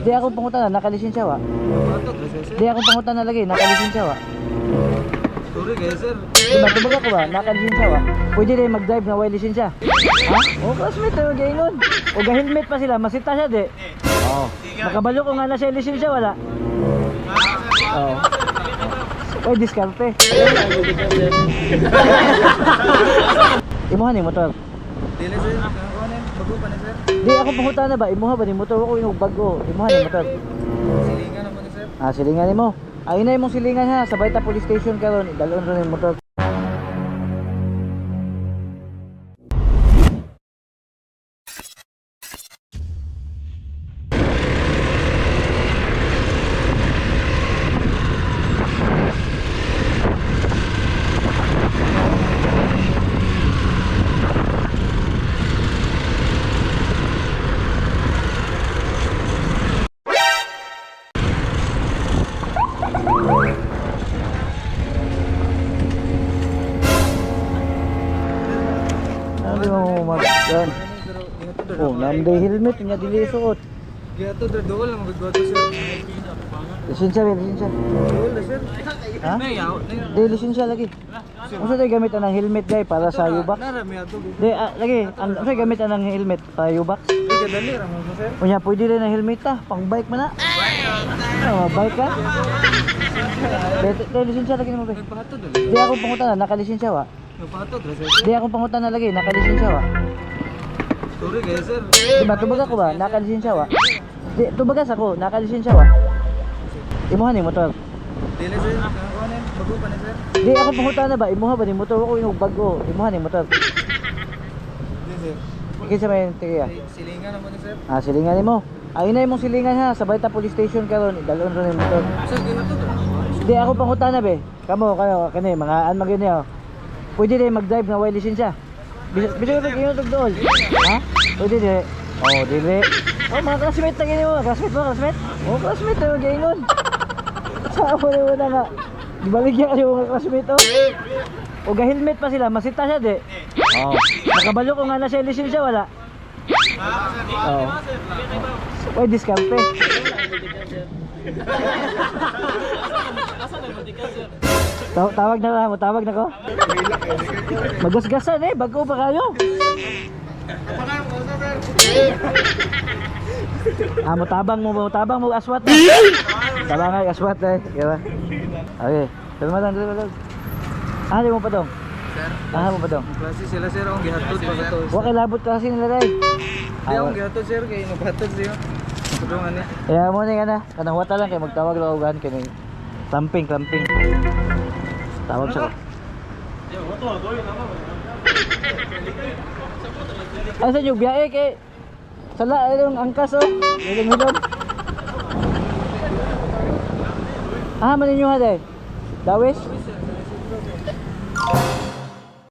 Di ako pangutan na, nakalisensya wa. Di ako pangutan na lagi, nakalisensya wa. Sorry kayo, sir. Diba, tubaga ko ba, nakalisensya wa. Pwede rin mag-drive na way lisensya. Ha? O, classmate, tayo gaingon. O, ga-helmet pa sila, masita siya, di. Oo. Makabalo ko nga na siya lisensya, wala. Oo. Oy, diskarte. Imuhan ni motor. Dili, sir. Bago pa na, sir. Di ako pangutan na ba? Imuha ba ni motor ko yung bago. Imuhan ni motor. Silingan naman ni, sir. Ah, silingan mo. Ayun na imong silingan ha. Sa Baita Police Station karon, idalon ron yung motor. Ano di mo mag... Yan. Pero, ingat to, Oh, namday helmet niya dili suot. Kaya to, dre, duwal lang magagawa sir. Lisensya, be, lisensya. Ha? Nay. Di lisensya lagi. Unsa tay gamit ang helmet guy para sa yubak? Di ah, lagi, ang unsa gamit ang helmet para yubak? Unya pwede rin ang helmet ta, pang bike man na. Oh, bike ka? Di, di lisensya lagi mo dali. Di ako pangutan na, nakalisensya wa. Sir. Di ako pangutan na lagi, nakalisensya wa. Sorry kayo, sir. Diba, tubaga ko ba? Nakalisensya wa? Di, tubagas ako, nakalisensya wa. Imuhan ni motor. Dili, sir. Bago pa na, sir. Di ako pangutan na ba? Imuha ba ni motor ko yung bago? Imuhan ni motor. Dili, sir. Kinsa may tiya? Silingan naman ni, sir. Ah, silingan nimo. Ayun na imong silingan ha, sa Baita Police Station karon, idalon ron yung motor. Sir, ginato. Di ako pangutan na be. Kamo kayo kani mga an magini oh. Pwede rin mag-drive na way lisensya. Bisa bisa ko kayo tug dool. Ha? Pwede di. Oh, dili. Oh, mga classmate na gini mo. Classmate mo, classmate? Oh, classmate na gaingon. Sa mo na wala nga. Gibaligyan kayo mga classmate oh. O ga-helmet pa sila, masita siya di. Oh. Nakabalo ko nga na siya lisensya wala. Oh. Oy, diskarte. Taw- tawag na lang mo, tawag na ko. Magasgasan eh, bago pa kayo. Ah, mo tabang mo, mo tabang mo aswat. Na. Tabang ay aswat eh, di ba? Okay, dalmadan, dalmadan. Ah, di mo pa dong. Sir, Ah, mo pa dong. klase sila, sir. Ang gihatod pa ito. Wa kay labot kasi nila dai. Hindi akong gihatod, sir. Kaya naghatod siya. Tulungan niya. Kaya mo ni kana, kanang wata lang kay magtawag lang ugan kini. Clamping, clamping. Tawag siya. Ay sa inyo biyahe kay sala ayong angkas oh. Milom milom. Ah, maninyo ha day. Dawis.